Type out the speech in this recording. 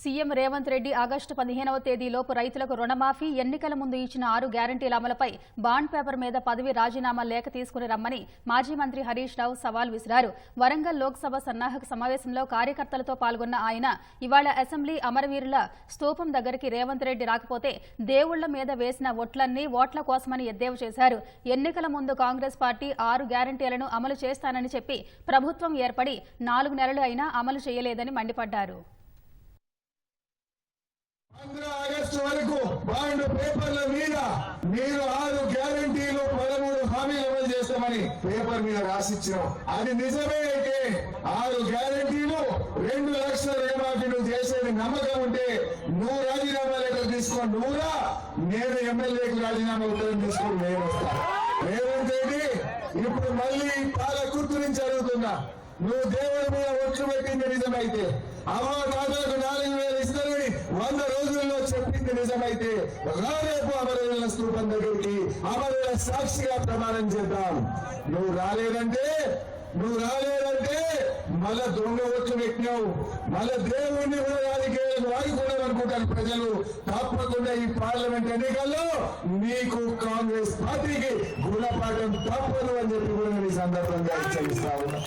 CM Revanth Reddy August పదిహేనవ తేదీలోపు రైతులకు రుణమాఫీ ఎన్నికల ముందు ఇచ్చిన ఆరు గ్యారంటీల అమలుపై బాండ్ పేపర్ మీద పదవి రాజీనామా లేఖ తీసుకుని రమ్మని మాజీ మంత్రి హరీష్ రావు సవాల్ విసిరారు. వరంగల్ లోక్సభ సన్నాహక సమావేశంలో కార్యకర్తలతో పాల్గొన్న ఆయన ఇవాళ అసెంబ్లీ అమరవీరుల స్తూపం దగ్గరికి రేవంత్ రెడ్డి రాకపోతే దేవుళ్ళ మీద వేసిన ఓట్లన్నీ ఓట్ల కోసమని ఎద్దేవా చేశారు. ఎన్నికల ముందు కాంగ్రెస్ పార్టీ ఆరు గ్యారంటీలను అమలు చేస్తానని చెప్పి ప్రభుత్వం ఏర్పడి నాలుగు నెలలు అయినా అమలు చేయలేదని మండిపడ్డారు. బాండ్ పేపర్ల మీద మీరు ఆరు గ్యారంటీలు పదమూడు హామీలు అమలు చేస్తామని పేపర్ మీద రాసిచ్చినాం. అది నిజమే అయితే ఆరు గ్యారంటీలు రెండు లక్షల రుణమాఫీలు నువ్వు చేసేది నమ్మకం ఉంటే నువ్వు రాజీనామా లెటర్ తీసుకో నువ్వురా నేను ఎమ్మెల్యేకు రాజీనామా ఉత్తరం తీసుకొని నేను వస్తాను రేవంత్ రెడ్డి ఇప్పుడు మళ్ళీ పాల గుర్తు నుంచి అడుగుతున్నా. నువ్వు దేవుడి మీద ఒట్లు పెట్టింది నిజమైతే అమ్మ తాతలకు నాలుగు వేలు నిజమైతే రేపు అమరవీరుల స్థూపం దగ్గరికి అమరవీరుల సాక్షిగా ప్రమాణం చేద్దాం. నువ్వు రాలేదంటే నువ్వు రాలేదంటే మళ్ళా దొంగ ఓట్లు పెట్టినావు. మళ్ళా దేవుణ్ణి కూడా రాజకీయాలకు వాడుకున్నావు అనుకుంటారు ప్రజలు. తప్పకుండా ఈ పార్లమెంట్ ఎన్నికల్లో నీకు కాంగ్రెస్ పార్టీకి గుణపాఠం తప్పదు అని చెప్పి కూడా నేను ఈ సందర్భంగా హెచ్చరిస్తా ఉన్నా.